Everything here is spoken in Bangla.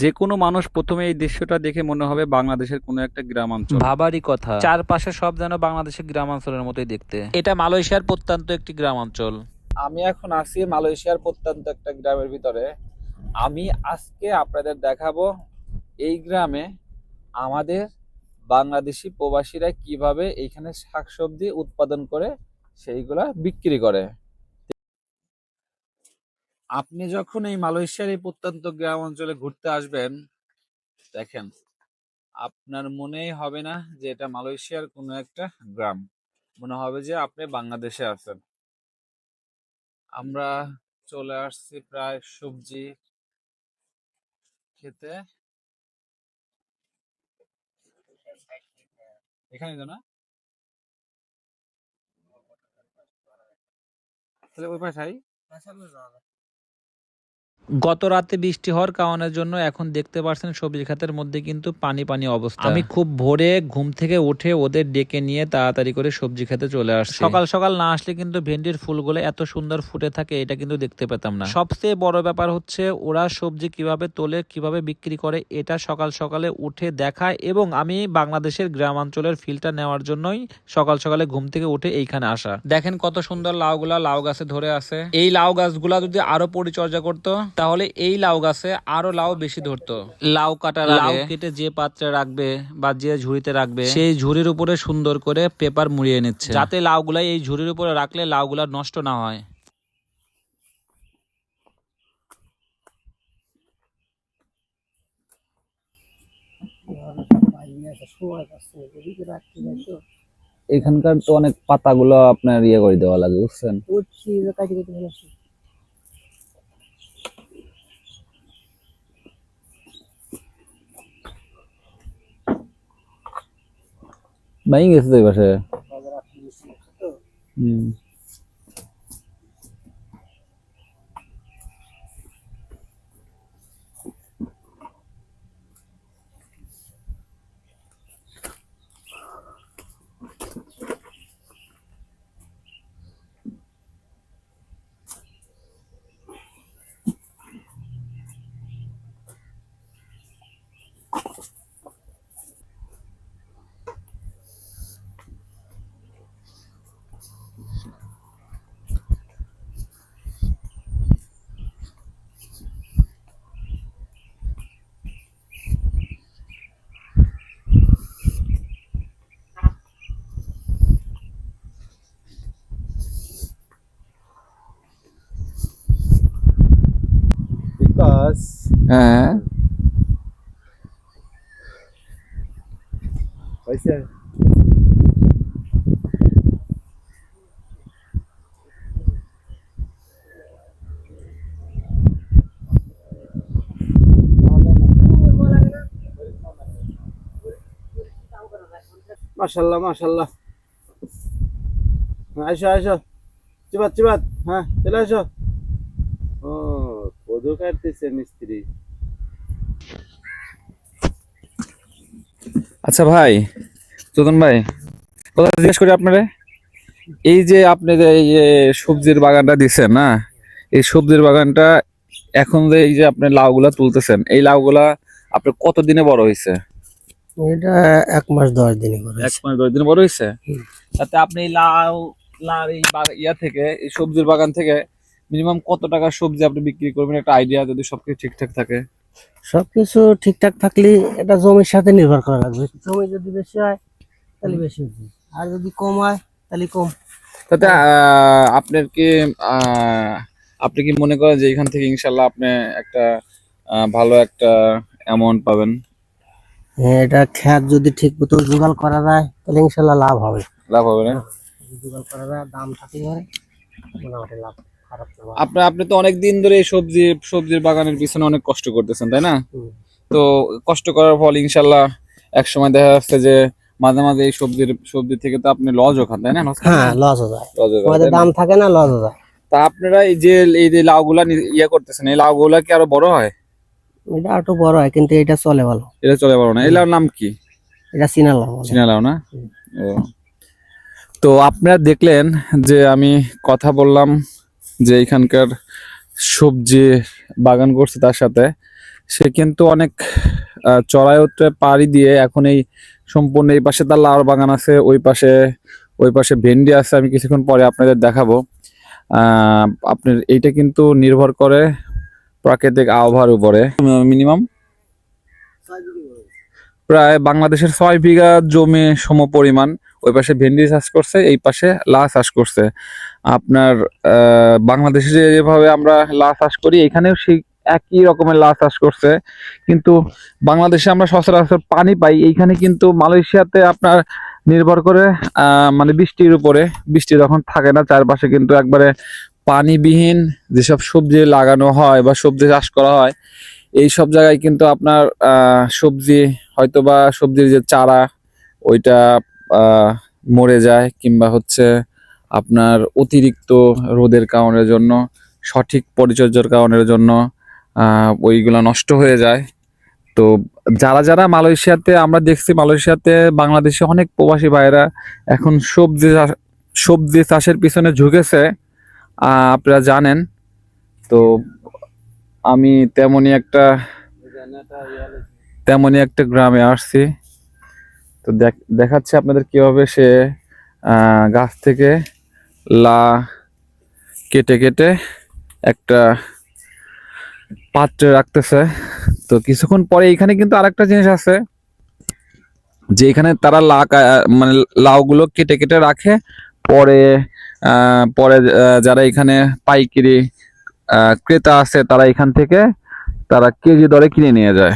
যে কোনো মানুষ প্রথমে এই দৃশ্যটা দেখে মনে হবে বাংলাদেশের কোনো একটা গ্রামাঞ্চল। ভাবারই কথা। চারপাশে সব যেন বাংলাদেশের গ্রামাঞ্চলের মতোই দেখতে। এটা মালয়েশিয়ার প্রত্যন্ত একটি গ্রামাঞ্চল। আমি এখন আছি মালয়েশিয়ার প্রত্যন্ত একটা গ্রামের ভিতরে। আমি আজকে আপনাদের দেখাবো এই গ্রামে আমাদের বাংলাদেশি প্রবাসীরা কীভাবে এখানে শাকসবজি উৎপাদন করে সেইগুলা বিক্রি করে। আপনি যখন এই মালয়েশিয়ার এই প্রত্যন্ত গ্রাম অঞ্চলে ঘুরতে আসবেন, দেখেন, আপনার মনেই হবে না যে এটা মালয়েশিয়ার কোনো একটা গ্রাম। মনে হবে যে আপনি বাংলাদেশে আছেন। আমরা চলে আসছি প্রায় সবজি খেতে। এখানে তো না? তাহলে ওই পাশাই গত রাতে বৃষ্টি হওয়ার কারণের জন্য এখন দেখতে পাচ্ছেন সবজি খাতের মধ্যে কিন্তু পানি পানি অবস্থা। আমি খুব ভোরে ঘুম থেকে উঠে ওদের ডেকে নিয়ে তাড়াতাড়ি করে সবজি খেতে চলে আসছি। সকাল সকাল না আসলে কিন্তু ভেন্ডির ফুলগুলো এত সুন্দর ফুটে থাকে এটা কিন্তু দেখতে পেতাম না। সবচেয়ে বড় ব্যাপার হচ্ছে ওরা সবজি কীভাবে তোলে কীভাবে বিক্রি করে এটা সকাল সকালে উঠে দেখায় এবং আমি বাংলাদেশের গ্রামাঞ্চলের ফিলটা নেওয়ার জন্যই সকাল সকালে ঘুম থেকে উঠে এইখানে আসা। দেখেন কত সুন্দর লাউগুলা লাউ গাছে ধরে আছে। এই লাউ গাছগুলা যদি আরও পরিচর্যা করতো তাহলে এই লাউ গাছে আরও লাউ বেশি ধরতো। লাউ কাটার লাউ কেটে যে পাত্রে রাখবে বা যে ঝুড়িতে রাখবে সেই ঝুড়ির উপরে সুন্দর করে পেপার মুড়িয়ে নিচ্ছে। যাতে লাউগুলা এই ঝুড়ির উপরে রাখলে লাউগুলা নষ্ট না হয়। এখানকার তো অনেক পাতাগুলো আপনার ইয়ে করে দেওয়া লাগে বুঝছেন? ভাই গেছে তো এই পাশে হুম because হ্যাঁ হয়েছে মাশাল্লাহ মাশাল্লাহ আসো আসো চিবাত চিবাত হ্যাঁ চলে আসো ও কদু কাটতেছে মিস্ত্রি। আচ্ছা ভাই চতন ভাই কথা জিজ্ঞেস করি আপনারে। এই যে আপনি যে এই যে সবজির বাগানটা দিচ্ছেন না? এই সবজির বাগানটা এখন যে এই যে আপনি লাউগুলা তুলতেছেন এই লাউগুলা আপনার কত দিনে বড় হয়েছে এটা এক মাস দশ দিনে এক মাস দশ দিনে বড় হয়েছে তাতে আপনি এই লাউ এই বা- ইয়া থেকে এই সবজির বাগান থেকে মিনিমাম কত টাকা সবজি আপনি বিক্রি করবেন? একটা আইডিয়া যদি সবকিছু ঠিকঠাক থাকে। সবকিছু ঠিকঠাক থাকলে এটা জমির সাথে নির্ভর করা লাগবে। জমি যদি বেশি হয় তাহলে বেশি আর যদি কম হয় তাহলে কম। তাতে আপনার কি আপনি কি মনে করেন যে এখান থেকে ইনশাল্লাহ আপনি একটা ভালো একটা অ্যামাউন্ট পাবেন? হ্যাঁ, এটা খ্যাত যদি ঠিক মতো জোগাড় করা যায় তাহলে ইনশাল্লাহ লাভ হবে। লাভ হবে না? জোগাড় করা যায় দাম থাকলে মোটামুটি লাভ। আপনি আপনি তো অনেক দিন ধরে এই সবজি সবজির বাগানের পিছনে অনেক কষ্ট করতেছেন তাই না? তো কষ্ট করার ফল ইনশাল্লাহ এক সময় দেখা যাচ্ছে যে মাঝে মাঝে এই সবজির সবজি থেকে তো আপনি লজও খান তাই না? হ্যাঁ হয়ে যায়। আমাদের দাম থাকে না হয়ে যায়। তা আপনারা এই যে এই যে লাউগুলা ইয়ে করতেছেন এই লাউগুলা কি আরও বড় হয়? এটা একটু বড় হয় কিন্তু এটা চলে ভালো। এটা চলে বড় না। এই লাউর নাম কি? এটা চিনা বলে। চিনা লাউ না? তো আপনারা দেখলেন যে আমি কথা বললাম যে এখানকার সবজি বাগান করছে তার সাথে, সে কিন্তু অনেক চড়াই উতরে পাড়ি দিয়ে এখন এই সম্পূর্ণ এই পাশে তার লাউর বাগান আছে, ওই পাশে ওই পাশে ভেন্ডি আছে, আমি কিছুক্ষণ পরে আপনাদের দেখাবো। আপনার এইটা কিন্তু নির্ভর করে প্রাকৃতিক আবহাওয়ার উপরে। মিনিমাম প্রায় বাংলাদেশের ছয় বিঘা জমি সম পরিমাণ ওই পাশে ভেন্ডি চাষ করছে, এই পাশে লা চাষ করছে। আপনার বাংলাদেশে যেভাবে আমরা লা চাষ করি, এখানেও সেই একই রকমের লা চাষ করছে। কিন্তু বাংলাদেশে আমরা সচরাচর পানি পাই। এইখানে কিন্তু মালয়েশিয়াতে আপনার নির্ভর করে মানে বৃষ্টির উপরে। বৃষ্টি যখন থাকে না, চারপাশে কিন্তু একবারে পানিবিহীন যেসব সবজি লাগানো হয় বা সবজি চাষ করা হয়, এই সব জায়গায় কিন্তু আপনার সবজি হয়তো বা সবজির যে চারা, ওইটা মরে যায় কিংবা হচ্ছে আপনার অতিরিক্ত রোদের কারণের জন্য, সঠিক পরিচর্যার কারণের জন্য ওইগুলো নষ্ট হয়ে যায়। তো যারা যারা মালয়েশিয়াতে, আমরা দেখছি মালয়েশিয়াতে বাংলাদেশে অনেক প্রবাসী ভাইয়েরা এখন সবজি সবজি চাষের পিছনে ঝুঁকেছে আপনারা জানেন। তো আমি তেমনই একটা তেমনই একটা গ্রামে আসছি। তো দেখ- দেখাচ্ছে আপনাদের কীভাবে সে গাছ থেকে লা কেটে কেটে একটা পাত্রে রাখতেছে। তো কিছুক্ষণ পরে এখানে কিন্তু আরেকটা জিনিস আছে, যে এখানে তারা লা মানে লাউগুলো কেটে কেটে রাখে। পরে পরে যারা এখানে পাইকারি ক্রেতা আছে তারা এখান থেকে তারা কেজি দরে কিনে নিয়ে যায়।